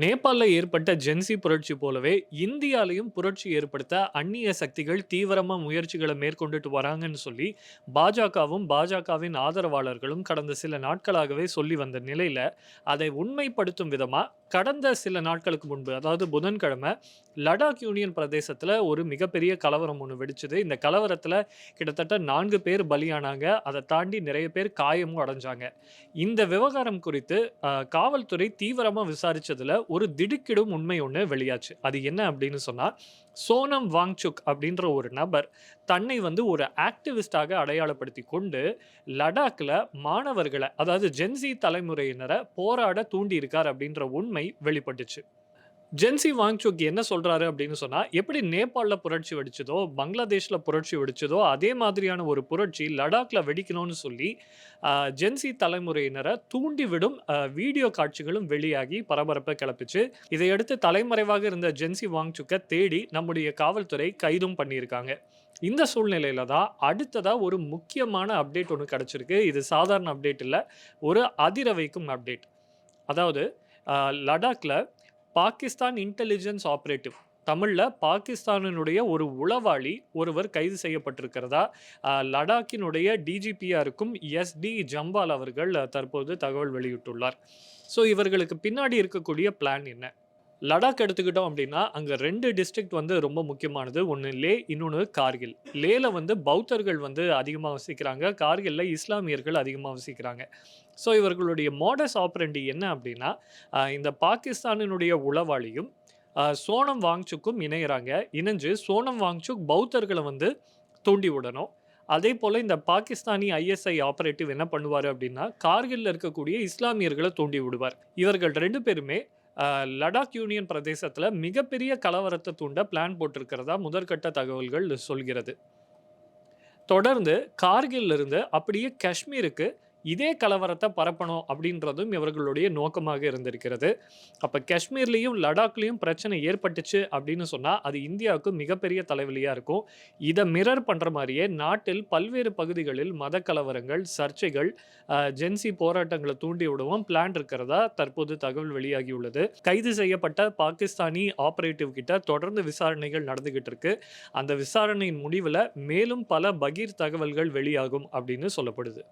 நேபாளில் ஏற்பட்ட ஜென்சி புரட்சி போலவே இந்தியாலையும் புரட்சி ஏற்படுத்த அந்நிய சக்திகள் தீவிரமாக முயற்சிகளை மேற்கொண்டுட்டு வராங்கன்னு சொல்லி பாஜகவும் பாஜகவின் ஆதரவாளர்களும் கடந்த சில நாட்களாகவே சொல்லி வந்த நிலையில் அதை உண்மைப்படுத்தும் விதமாக கடந்த சில நாட்களுக்கு முன்பு அதாவது புதன்கிழமை லடாக் யூனியன் பிரதேசத்தில் ஒரு மிகப்பெரிய கலவரம் ஒன்று வெடிச்சது. இந்த கலவரத்தில் கிட்டத்தட்ட நான்கு பேர் பலியானாங்க. அதை தாண்டி நிறைய பேர் காயமும் அடைஞ்சாங்க. இந்த விவகாரம் குறித்து காவல்துறை தீவிரமாக விசாரித்ததில் ஒரு திடுக்கிடும் உண்மை ஒன்று வெளியாச்சு. அது என்ன அப்படின்னு சொன்னா சோனம் வாங்சுக் அப்படின்ற ஒரு நபர் தன்னை வந்து ஒரு ஆக்டிவிஸ்டாக அடையாளப்படுத்தி கொண்டு லடாக்ல மாணவர்களை அதாவது ஜென்சி தலைமுறையினரை போராட தூண்டி இருக்கார் அப்படின்ற உண்மை வெளிப்பட்டுச்சு. ஜென்சி வாங்சுக் என்ன சொல்றாரு அப்படின்னு சொன்னா எப்படி நேபாளில் புரட்சி வெடிச்சதோ பங்களாதேஷில் புரட்சி வெடிச்சதோ அதே மாதிரியான ஒரு புரட்சி லடாக்ல வெடிக்கணும்னு சொல்லி ஜென்சி தலைமுறையினரை தூண்டிவிடும் வீடியோ காட்சிகளும் வெளியாகி பரபரப்பை கிளப்பிச்சு இதையடுத்து தலைமறைவாக இருந்த ஜென்சி வாங்சுக்கை தேடி நம்முடைய காவல்துறை கைதும் பண்ணியிருக்காங்க. இந்த சூழ்நிலையில தான் அடுத்ததாக ஒரு முக்கியமான அப்டேட் ஒன்று கிடச்சிருக்கு. இது சாதாரண அப்டேட் இல்லை ஒரு அதிர வைக்கும் அப்டேட். அதாவது லடாக்ல பாகிஸ்தான் இன்டெலிஜென்ஸ் ஆப்ரேட்டிவ் தமிழில் பாகிஸ்தானினுடைய ஒரு உளவாளி ஒருவர் கைது செய்யப்பட்டிருக்கிறதா? லடாக்கினுடைய டிஜிபியாக இருக்கும் எஸ்டி ஜம்பால் அவர்கள் தற்போது தகவல் வெளியிட்டுள்ளார். ஸோ இவர்களுக்கு பின்னாடி இருக்கக்கூடிய பிளான் என்ன? லடாக் எடுத்துக்கிட்டோம் அப்படின்னா அங்கே ரெண்டு டிஸ்ட்ரிக்ட் வந்து ரொம்ப முக்கியமானது. ஒன்று லே இன்னொன்று கார்கில். லேல வந்து பௌத்தர்கள் வந்து அதிகமாக வசிக்கிறாங்க. கார்கில்ல இஸ்லாமியர்கள் அதிகமாக வசிக்கிறாங்க. ஸோ இவர்களுடைய மாடஸ் ஆப்ரண்டி என்ன அப்படின்னா இந்த பாகிஸ்தானினுடைய உளவாளியும் சோனம் வாங்சுக்கும் இணைகிறாங்க இணைஞ்சு சோனம் வாங்சுக் பௌத்தர்களை வந்து தூண்டி விடணும். அதே போல் இந்த பாகிஸ்தானி ஐஎஸ்ஐ ஆப்ரேட்டிவ் என்ன பண்ணுவார் அப்படின்னா கார்கில்ல இருக்கக்கூடிய இஸ்லாமியர்களை தூண்டி விடுவார். இவர்கள் ரெண்டு பேருமே லடாக் யூனியன் பிரதேசத்தில் மிகப்பெரிய கலவரத்தை தூண்ட பிளான் போட்டிருக்கிறதா முதற்கட்ட தகவல்கள் சொல்கிறது. தொடர்ந்து கார்கில் இருந்து அப்படியே காஷ்மீருக்கு இதே கலவரத்தை பரப்பணும் அப்படின்றதும் இவர்களுடைய நோக்கமாக இருந்திருக்கிறது. அப்போ காஷ்மீர்லேயும் லடாக்லேயும் பிரச்சனை ஏற்பட்டுச்சு அப்படின்னு சொன்னால் அது இந்தியாவுக்கு மிகப்பெரிய தலைவலியாக இருக்கும். இதை மிரர் பண்ணுற மாதிரியே நாட்டில் பல்வேறு பகுதிகளில் மத கலவரங்கள் சர்ச்சைகள் ஜென்சி போராட்டங்களை தூண்டி விடவும் பிளான் இருக்கிறதா தற்போது தகவல் வெளியாகியுள்ளது. கைது செய்யப்பட்ட பாகிஸ்தானி ஆபரேட்டிவ் கிட்ட தொடர்ந்து விசாரணைகள் நடந்துகிட்டு இருக்கு. அந்த விசாரணையின் முடிவில் மேலும் பல பகீர் தகவல்கள் வெளியாகும் அப்படின்னு சொல்லப்படுது.